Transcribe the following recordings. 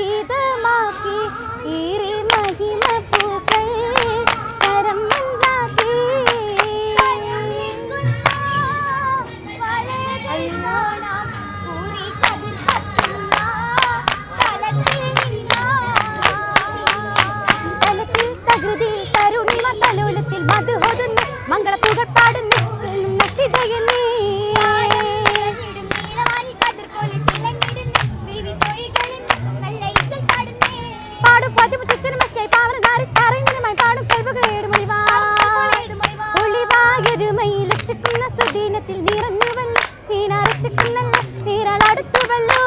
മഹിതമാക്കി ഏറെ മഹിമ പൂക്കൾ കരം പാടുന്നു നശിതയെന്നേ സുദീനത്തിൽ നിറഞ്ഞുവല്ലോ നീനരച്ചിക്കുന്നല്ല നീരാളടുത്തുവല്ലോ.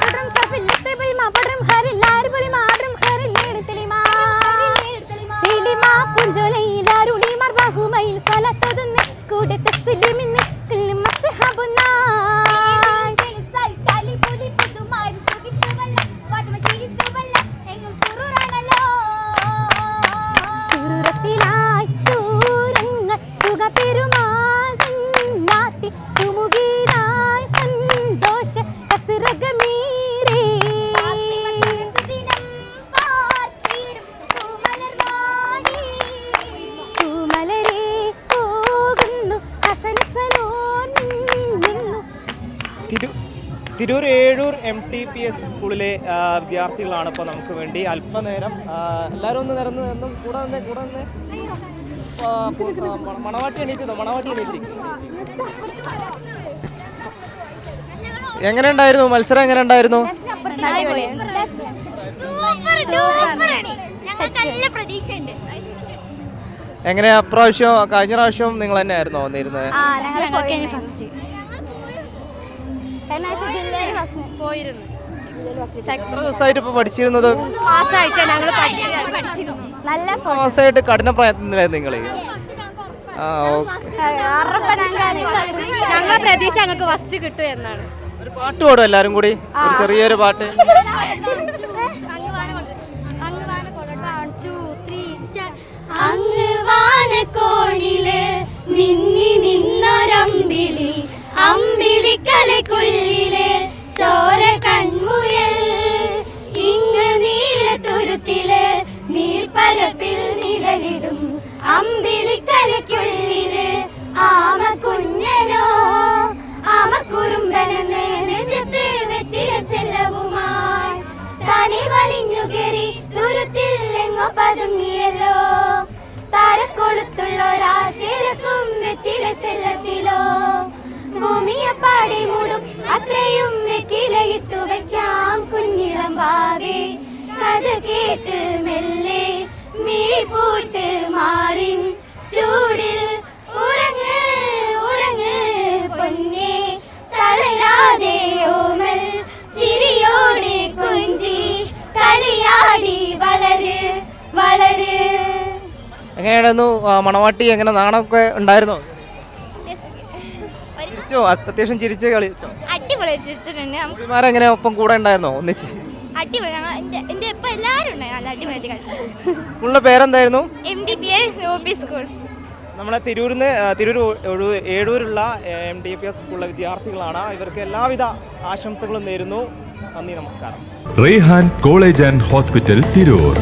പടരും സഫില്ലത്തെ പൊലിമ, പടരും Tirur Ezhur M T P S സ്കൂളിലെ വിദ്യാർത്ഥികളാണ് ഇപ്പോൾ നമുക്ക് വേണ്ടി അല്പനേരം എല്ലാവരും ഒന്ന് നിരന്ന് നിന്നും കൂടെ തന്നെ കൂടെ തന്നെ മണവാട്ടി എണീറ്റ് മണവാട്ടി എണീറ്റ്. എങ്ങനെ ഉണ്ടായിരുന്നു? മത്സരം എങ്ങനെ ഉണ്ടായിരുന്നു? എങ്ങനെയാ? പ്രാവശ്യം കഴിഞ്ഞ പ്രാവശ്യം നിങ്ങൾ തന്നെ ആയിരുന്നോ വന്നിരുന്നത് പോയിരുന്നു. എത്ര ദിവസമായിട്ട് ഇപ്പോൾ പഠിച്ചിരുന്നത്? നല്ല മാസമായിട്ട് കഠിന പ്രയത്നത്തിലായിരുന്നു നിങ്ങൾ ആ ഓക്കെ. ഞങ്ങളെ പ്രതീക്ഷ ഞങ്ങൾക്ക് ഫസ്റ്റ് കിട്ടും എന്നാണ്. ഒരു പാട്ട് പാടും എല്ലാരും കൂടി? ഒരു ചെറിയൊരു പാട്ട്. അങ്ങ് വാനക്കോണിലെ മിന്നി നിന്നൊരമ്പിളി അമ്പിളിക്കലക്കുള്ളിൽ ചോര കൺമുയൽ. ഇങ്ങ് നീലത്തുരുത്തിൽ നീൽപ്പരപ്പിൽ നിഴലിടും അമ്പിളിക്കലക്കുള്ളിൽ ആമ കുഞ്ഞനോ ആമ കുറുമ്പനെന്ന് നെഞ്ചത്ത് ചെല്ലവുമായി തനി വലിഞ്ഞു തുരുത്തിൽ എങ്ങോ പതുങ്ങിയല്ലോ. താരക്കൊളുത്തുള്ളൊരാ ചേരക്കും വെറ്റില ചെല്ലത്തിലോ അത്രയും നെറ്റിലയിട്ടു വെക്കാം കുഞ്ഞിളം ഭാവി കഥ കേട്ട് മെല്ലെ മിഴി പൂട്ട് മാറിൻ. ചൂടിൽ ഉറങ്ങ് ഉറങ്ങ് പൊന്നെ. തളരാതെ ഓമൽ ചിരിയോടെ കുഞ്ചി. കളിയാടി വളര് വളര്. എങ്ങനെയായിരുന്നു മണവാട്ടി എങ്ങനെ നാണമൊക്കെ ഉണ്ടായിരുന്നോ? ചിരിച്ചോ? അത്യാവശ്യം ചിരിച്ച് കളിച്ചോ? അടിപൊളി ചിരിച്ചിട്ടുണ്ട്. കുട്ടിമാരെങ്ങനെ ഒപ്പം കൂടെ ഉണ്ടായിരുന്നോ ഒന്നിച്ച്? അടിപൊളി. ഞങ്ങൾ എന്റെ എന്റെ ഇപ്പം എല്ലാവരും ഉണ്ടായി. നല്ല അടിപൊളിയായിട്ട് കളിച്ചു. സ്കൂളിന്റെ പേരെന്തായിരുന്നു? M D P S O P school നമ്മളെ തിരൂരിന്ന് നിന്ന് തിരൂർ ഒഴു- ഏഴൂരുള്ള എം ഡി പി എസ് സ്കൂളിലെ വിദ്യാർത്ഥികളാണ്. ഇവർക്ക് എല്ലാവിധ ആശംസകളും നേരുന്നു. നന്ദി നമസ്കാരം. Rehan college and hospital Tirur.